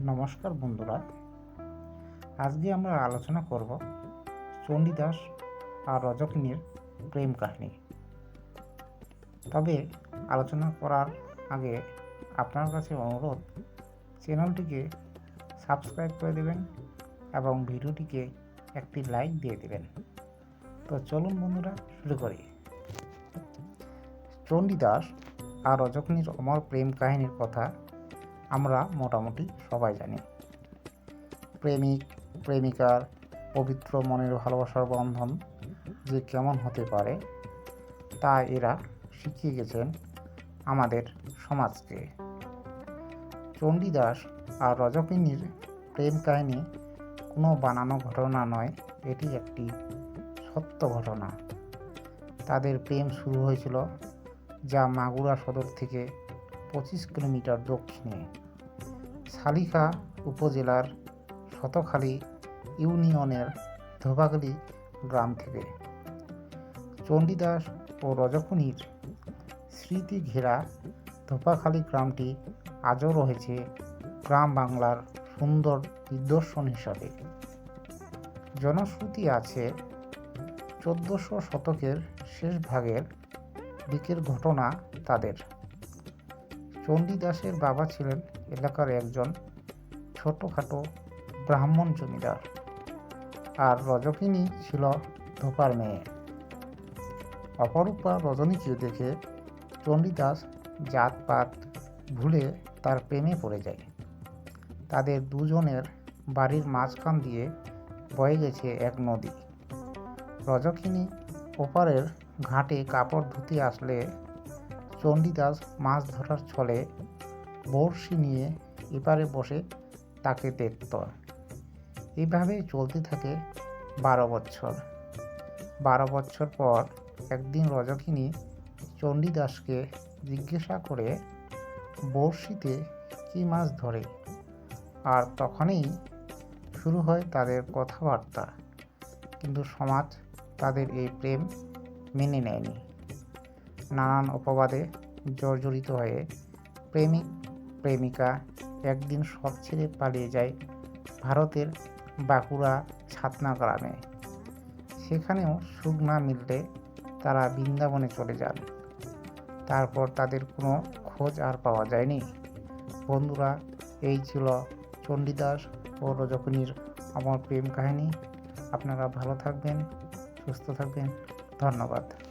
নমস্কার বন্ধুরা। আজকে আমরা আলোচনা করব চণ্ডীদাস আর রজকিনীর প্রেম কাহিনী। তবে আলোচনা করার আগে আপনার কাছে অনুরোধ, চ্যানেলটিকে সাবস্ক্রাইব করে দেবেন এবং ভিডিওটিকে একটি লাইক দিয়ে দেবেন। তো চলুন বন্ধুরা, শুরু করি। চণ্ডীদাস আর রজকিনীর অমর প্রেম কাহিনীর কথা আমরা মোটামুটি সবাই জানি। প্রেমিক, প্রেমিকার পবিত্র মনের ভালোবাসার বন্ধন যে কেমন হতে পারে তা এরা শিখিয়ে গেছেন আমাদের সমাজকে। চণ্ডীদাস আর রজকিনীর প্রেম কাহিনী কোনো বানানো ঘটনা নয়, এটি একটি সত্য ঘটনা। তাদের প্রেম শুরু হয়েছিল যা মাগুরা সদর থেকে পঁচিশ কিলোমিটার দক্ষিণে শালিখা উপজেলার শতখালী ইউনিয়নের ধোবাগলি গ্রাম থেকে। চণ্ডীদাস ও রজকুনির স্মৃতি ঘেরা ধোপাখালী গ্রামটি আজও রয়েছে গ্রাম বাংলার সুন্দর নিদর্শন হিসাবে। জনশ্রুতি আছে চোদ্দোশো শতকের শেষ ভাগের দিকের ঘটনা তাদের। চণ্ডীদাসের বাবা ছিলেন এলাকার একজন ছোটোখাটো ব্রাহ্মণ জমিদার আর রজকিনী ছিল ধোপার মেয়ে। অপরূপা রজনীকে দেখে চণ্ডীদাস জাতপাত ভুলে তার প্রেমে পড়ে যায়। তাদের দুজনের বাড়ির মাঝখান দিয়ে বয়ে গেছে এক নদী। রজকিনী ওপারের ঘাটে কাপড় ধুতে আসলে চণ্ডীদাস মাছ ধরার ছলে বড়শি নিয়ে এপারে বসে তাকে দেখত। এভাবেই চলতে থাকে বারো বছর বারো বছর পর একদিন রজকিনী চণ্ডীদাসকে জিজ্ঞাসা করে, বড়শিতে কী মাছ ধরে? আর তখনই শুরু হয় তাদের কথাবার্তা। কিন্তু সমাজ তাদের এই প্রেম মেনে নেয়নি। নানান অপবাদে জর্জরিত হয়ে প্রেমিক, প্রেমিকা একদিন সব ছেড়ে পালিয়ে যায় ভারতের বাঁকুড়া ছাতনা গ্রামে। সেখানেও সুখ না মিললে তারা বৃন্দাবনে চলে যান। তারপর তাদের কোনো খোঁজ আর পাওয়া যায়নি। বন্ধুরা, এই ছিল চণ্ডীদাস ও রজকিনীর আমার প্রেম কাহিনী। আপনারা ভালো থাকবেন, সুস্থ থাকবেন। ধন্যবাদ।